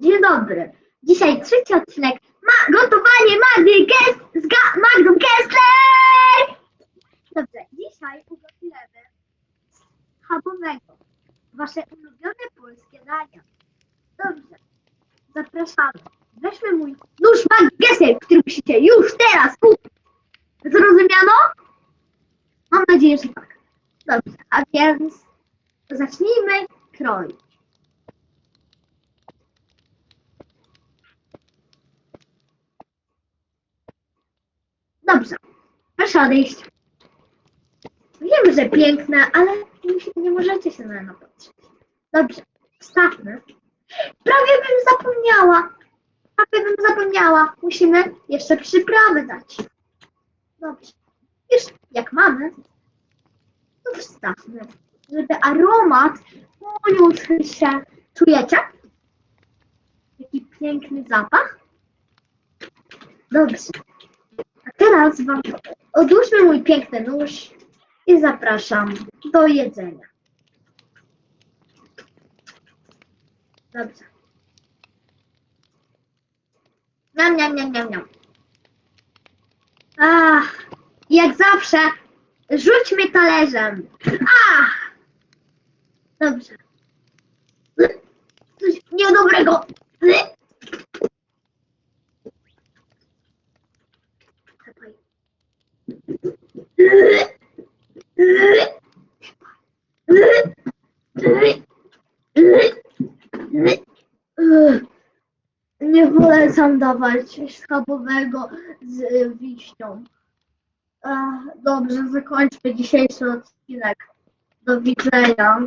Dzień dobry. Dzisiaj trzeci odcinek ma gotowanie Magdy Kess z Ga- Magdą Kessler! Dobrze, dzisiaj ugotujemy schabowego. Wasze ulubione polskie dania. Dobrze, zapraszamy. Weźmy mój nóż Magdy który musicie już teraz kupić. Zrozumiano? Mam nadzieję, że tak. Dobrze, a więc zacznijmy kroić. Dobrze, proszę odejść. Wiem, że piękne, ale nie możecie się na to patrzeć. Dobrze, wstawmy. Prawie bym zapomniała. Prawie bym zapomniała. Musimy jeszcze przyprawy dać. Dobrze. Już jak mamy, to wstawmy, żeby aromat uniósł się. Czujecie? Jaki piękny zapach? Dobrze. A teraz wam odłóżmy mój piękny nóż i zapraszam do jedzenia. Dobrze. Niam, niam, niam, niam, niam. Ach, jak zawsze, rzuć mnie talerzem. Ach! Dobrze. Coś niedobrego. Czekaj. Nie polecam dawać schabowego z y, wiśnią. Dobrze, zakończmy dzisiejszy odcinek. Do widzenia.